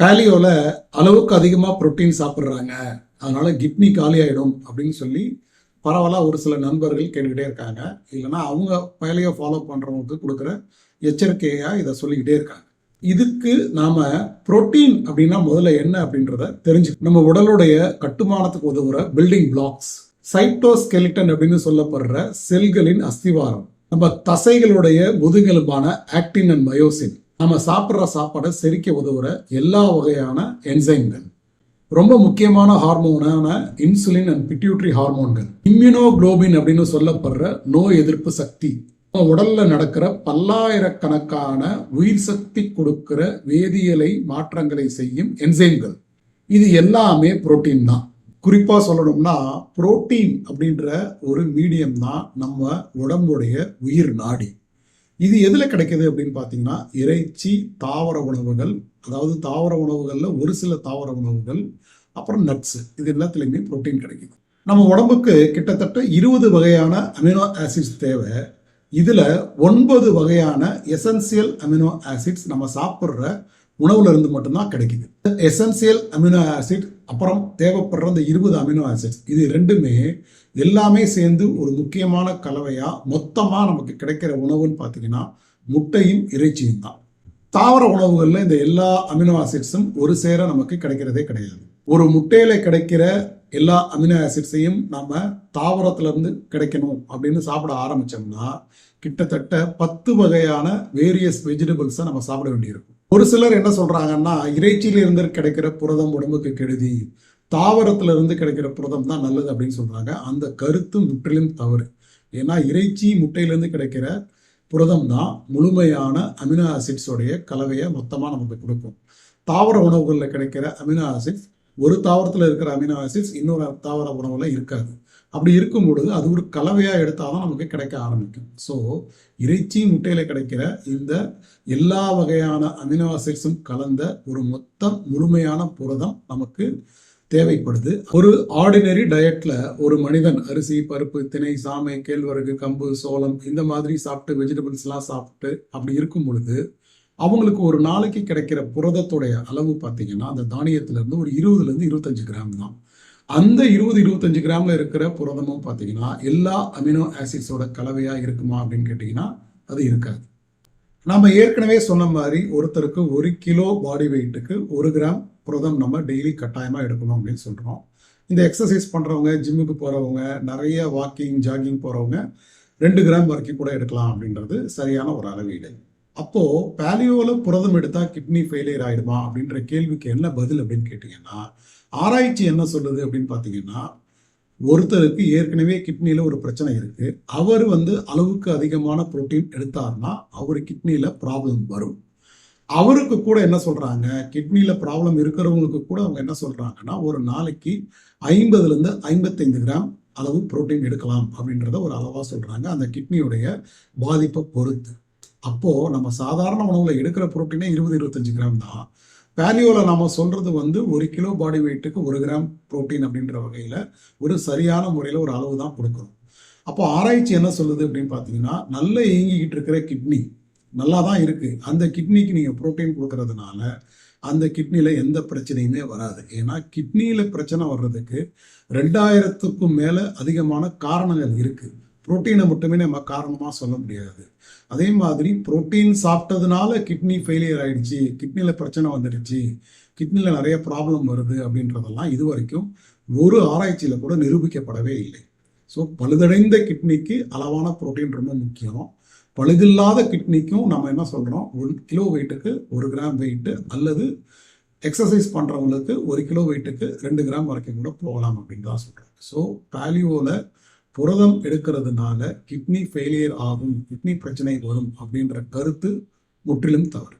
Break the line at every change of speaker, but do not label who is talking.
பேலியோவில் அளவுக்கு அதிகமாக புரோட்டீன் சாப்பிட்றாங்க. அதனால கிட்னி காலி ஆகிடும் அப்படின்னு சொல்லி பரவலாக ஒரு சில நண்பர்கள் கேட்டுக்கிட்டே இருக்காங்க. இல்லைன்னா அவங்க பேலியோ ஃபாலோ பண்ணுறவங்களுக்கு கொடுக்குற எச்சரிக்கையாக இதை சொல்லிக்கிட்டே இருக்காங்க. இதுக்கு நாம புரோட்டீன் அப்படின்னா முதல்ல என்ன அப்படின்றத தெரிஞ்சு நம்ம உடலுடைய கட்டுமானத்துக்கு உதவுற பில்டிங் பிளாக்ஸ் சைட்டோஸ்கெலிட்டன் அப்படின்னு சொல்லப்படுற செல்களின் அஸ்திவாரம் நம்ம தசைகளுடைய முதுகெலும்பான ஆக்டின் அண்ட் மயோசின் நம்ம சாப்பிட்ற சாப்பாடை செரிக்க உதவுற எல்லா வகையான என்சைம்கள் ரொம்ப முக்கியமான ஹார்மோனான இன்சுலின் அண்ட் பிட்யூட்ரி ஹார்மோன்கள் இம்யூனோகுளோபின் அப்படின்னு சொல்லப்படுற நோய் எதிர்ப்பு சக்தி. உடல்ல நடக்கிற பல்லாயிரக்கணக்கான உயிர் சக்தி கொடுக்கிற வேதியியலை மாற்றங்களை செய்யும் என்சைம்கள் இது எல்லாமே புரோட்டீன் தான். குறிப்பா சொல்லணும்னா புரோட்டீன் அப்படின்ற ஒரு மீடியம் தான் நம்ம உடம்புடைய உயிர் நாடி. இது எதில் கிடைக்குது அப்படின்னு பார்த்தீங்கன்னா இறைச்சி தாவர உணவுகள் அதாவது தாவர உணவுகளில் ஒரு சில தாவர உணவுகள் அப்புறம் நட்ஸ் இது எல்லாத்துலேயுமே புரோட்டீன் கிடைக்குது. நம்ம உடம்புக்கு கிட்டத்தட்ட இருபது வகையான அமினோ ஆசிட்ஸ் தேவை. இதில் ஒன்பது வகையான எசன்சியல் அமினோ ஆசிட்ஸ் நம்ம சாப்பிட்ற உணவுல இருந்து மட்டும்தான் கிடைக்குது. எசன்சியல் அமினோ ஆசிட் அப்புறம் தேவைப்படுற இந்த இருபது அமினோ ஆசிட்ஸ் இது ரெண்டுமே எல்லாமே சேர்ந்து ஒரு முக்கியமான கலவையா மொத்தமா நமக்கு கிடைக்கிற உணவுன்னு பார்த்தீங்கன்னா முட்டையும் இறைச்சியும் தான். தாவர உணவுகளில் இந்த எல்லா அமினோ ஆசிட்ஸும் ஒரு சேர நமக்கு கிடைக்கிறதே கிடையாது. ஒரு முட்டையில கிடைக்கிற எல்லா அமினோ ஆசிட்ஸையும் நம்ம தாவரத்துல இருந்து கிடைக்கணும் அப்படின்னு சாப்பிட ஆரம்பிச்சோம்னா கிட்டத்தட்ட பத்து வகையான வேரியஸ் வெஜிடபிள்ஸை நம்ம சாப்பிட வேண்டியிருக்கும். ஒரு சிலர் என்ன சொல்றாங்கன்னா இறைச்சியில இருந்து கிடைக்கிற புரதம் உடம்புக்கு கெடுதி தாவரத்துல இருந்து கிடைக்கிற புரதம் தான் நல்லது அப்படின்னு சொல்றாங்க. அந்த கருத்து முற்றிலும் தவறு. ஏன்னா இறைச்சி முட்டையிலேருந்து கிடைக்கிற புரதம் தான் முழுமையான அமினோ ஆசிட்ஸோடைய கலவையை மொத்தமாக நமக்கு கொடுக்கும். தாவர உணவுகளில் கிடைக்கிற அமினோ ஆசிட்ஸ் ஒரு தாவரத்தில் இருக்கிற அமினோ ஆசிட்ஸ் இன்னொரு தாவர உணவில் இருக்காது. அப்படி இருக்கும் பொழுது அது ஒரு கலவையாக எடுத்தால் தான் நமக்கு கிடைக்க ஆரம்பிக்கும். ஸோ இறைச்சி முட்டையில் கிடைக்கிற இந்த எல்லா வகையான அமினோ ஆசிட்ஸும் கலந்த ஒரு மொத்த முழுமையான புரதம் நமக்கு தேவைப்படுது. ஒரு ஆர்டினரி டயட்ல ஒரு மனிதன் அரிசி பருப்பு திணை சாமை கேழ்வரகு கம்பு சோளம் இந்த மாதிரி சாப்பிட்டு வெஜிடபிள்ஸ்லாம் சாப்பிட்டு அப்படி இருக்கும் பொழுது அவங்களுக்கு ஒரு நாளைக்கு கிடைக்கிற புரதத்துடைய அளவு பார்த்தீங்கன்னா அந்த தானியத்திலேருந்து ஒரு இருபதுலேருந்து இருபத்தஞ்சு கிராம் தான். அந்த இருபது இருபத்தஞ்சு கிராமில் இருக்கிற புரதமும் பார்த்தீங்கன்னா எல்லா அமினோ ஆசிட்ஸோட கலவையாக இருக்குமா அப்படின்னு கேட்டிங்கன்னா அது இருக்காது. நம்ம ஏற்கனவே சொன்ன மாதிரி ஒருத்தருக்கு ஒரு கிலோ பாடி வெயிட்டுக்கு ஒரு கிராம் புரதம் நம்ம டெய்லி கட்டாயமாக எடுக்கணும் அப்படின்னு சொல்கிறோம் இந்த எக்ஸசைஸ் பண்ணுறவங்க ஜிம்முக்கு போகிறவங்க நிறைய வாக்கிங் ஜாகிங் போகிறவங்க ரெண்டு கிராம் வரைக்கும் கூட எடுக்கலாம் அப்படின்றது சரியான ஒரு அளவீடு. அப்போ பேலியோல புரதம் எடுத்தா கிட்னி ஃபெயிலியர் ஆயிடுமா அப்படின்ற கேள்விக்கு என்ன பதில் அப்படின்னு கேட்டிங்கன்னா ஆராய்ச்சி என்ன சொல்லுது அப்படின்னு பார்த்தீங்கன்னா ஒருத்தருக்கு ஏற்கனவே கிட்னியில் ஒரு பிரச்சனை இருக்கு. அவர் வந்து அளவுக்கு அதிகமான புரோட்டீன் எடுத்தார்னா அவர் கிட்னியில் ப்ராப்ளம் வரும். அவருக்கு கூட என்ன சொல்றாங்க? கிட்னியில் ப்ராப்ளம் இருக்கிறவங்களுக்கு கூட அவங்க என்ன சொல்றாங்கன்னா ஒரு நாளைக்கு ஐம்பதுலேருந்து ஐம்பத்தைந்து கிராம் அளவு புரோட்டீன் எடுக்கலாம் அப்படின்றத ஒரு அளவாக சொல்றாங்க. அந்த கிட்னியுடைய பாதிப்பை பொறுத்து. அப்போது நம்ம சாதாரண உணவில் எடுக்கிற புரோட்டீனே இருபது இருபத்தஞ்சு கிராம் தான். பேலியோவில் நம்ம சொல்கிறது வந்து ஒரு கிலோ பாடி வெயிட்டுக்கு ஒரு கிராம் புரோட்டீன் அப்படின்ற வகையில் ஒரு சரியான முறையில் ஒரு அளவு தான் கொடுக்கணும். அப்போ ஆராய்ச்சி என்ன சொல்லுது அப்படின்னு பார்த்தீங்கன்னா நல்ல இயங்கிக்கிட்டு இருக்கிற கிட்னி நல்லா தான் இருக்குது அந்த கிட்னிக்கு நீங்கள் புரோட்டீன் கொடுக்கறதுனால அந்த கிட்னியில் எந்த பிரச்சனையுமே வராது. ஏன்னா கிட்னியில் பிரச்சனை வர்றதுக்கு ரெண்டாயிரத்துக்கும் மேலே அதிகமான காரணங்கள் இருக்குது புரோட்டீனை மட்டுமே நம்ம காரணமாக சொல்ல முடியாது. அதே மாதிரி புரோட்டீன் சாப்பிட்டதுனால கிட்னி ஃபெயிலியர் ஆயிடுச்சு கிட்னியில் பிரச்சனை வந்துடுச்சு கிட்னியில் நிறைய ப்ராப்ளம் வருது அப்படின்றதெல்லாம் இது வரைக்கும் ஒரு ஆராய்ச்சியில் கூட நிரூபிக்கப்படவே இல்லை. ஸோ பழுதடைந்த கிட்னிக்கு அளவான புரோட்டீன் ரொம்ப முக்கியம். பழுதில்லாத கிட்னிக்கும் நம்ம என்ன சொல்கிறோம் ஒரு கிலோ வெயிட்டுக்கு ஒரு கிராம் வெயிட்டு அல்லது எக்ஸசைஸ் பண்ணுறவங்களுக்கு ஒரு கிலோ வெயிட்டுக்கு ரெண்டு கிராம் வரைக்கும் கூட போகலாம் அப்படின்னு தான் சொல்கிறோம் ஸோ பேலியோவில் புரதம் எடுக்கிறதுனால கிட்னி ஃபெயிலியர் ஆகும் கிட்னி பிரச்சனை வரும் அப்படின்ற கருத்து முற்றிலும் தவறு.